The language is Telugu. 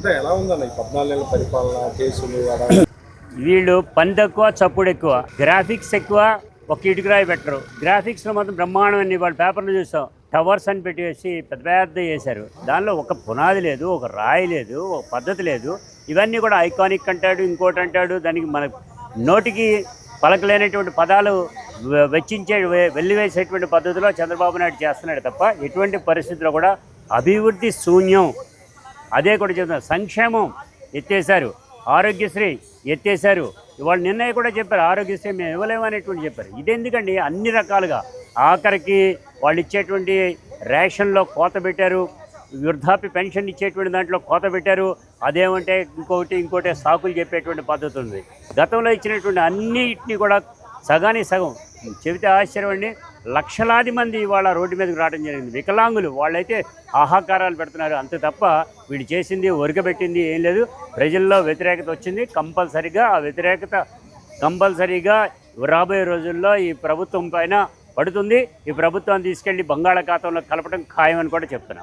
అంటే ఎలా ఉందన్న ఈ పద్నాలుగు నెలల పరిపాలన కేసులు వీళ్ళు పని తక్కువ చప్పుడు ఎక్కువ. గ్రాఫిక్స్ ఎక్కువ ఒక ఇటుకరాయి పెట్టరు. గ్రాఫిక్స్లో మాత్రం బ్రహ్మాండం అని వాళ్ళ పేపర్లు చూస్తాం టవర్స్ అని పెట్టేసి పెద్ద పెద్ద చేశారు. దానిలో ఒక పునాది లేదు ఒక రాయి లేదు ఒక పద్ధతి లేదు. ఇవన్నీ కూడా ఐకానిక్ అంటాడు ఇంకోటి అంటాడు. దానికి మన నోటికి పలకలేనటువంటి పదాలు వెచ్చించే వెల్లివేసేటువంటి పద్ధతిలో చంద్రబాబు నాయుడు చేస్తున్నాడు తప్ప ఎటువంటి పరిస్థితుల్లో కూడా అభివృద్ధి శూన్యం అదే కూడా చెప్తున్నారు. సంక్షేమం ఎత్తేశారు. ఆరోగ్యశ్రీ ఎత్తేశారు. ఇవాళ నిన్నయ్య కూడా చెప్పారు ఆరోగ్యశ్రీ మేము ఇవ్వలేమనేటువంటి చెప్పారు. ఇదెందుకండి? అన్ని రకాలుగా. ఆఖరికి వాళ్ళు ఇచ్చేటువంటి రేషన్లో కోత పెట్టారు. వృద్ధాప్య పెన్షన్ ఇచ్చేటువంటి దాంట్లో కోత పెట్టారు. అదేమంటే ఇంకోటి ఇంకోటి సాకులు చెప్పేటువంటి పద్ధతి ఉంది. గతంలో ఇచ్చినటువంటి అన్నిటిని కూడా సగానికి సగం. చెబితే ఆశ్చర్యం అండి. లక్షలాది మంది ఇవాళ రోడ్డు మీదకి రావడం జరిగింది. వికలాంగులు వాళ్ళైతే ఆహాకారాలు పెడుతున్నారు. అంతే తప్ప వీడు చేసింది ఒరికబెట్టింది ఏం లేదు. ప్రజల్లో వ్యతిరేకత వచ్చింది. కంపల్సరిగా ఆ వ్యతిరేకత కంపల్సరీగా రాబోయే రోజుల్లో ఈ ప్రభుత్వం పైన పడుతుంది. ఈ ప్రభుత్వాన్ని తీసుకెళ్ళి బంగాళాఖాతంలో కలపడం ఖాయమని కూడా చెప్తున్నాం.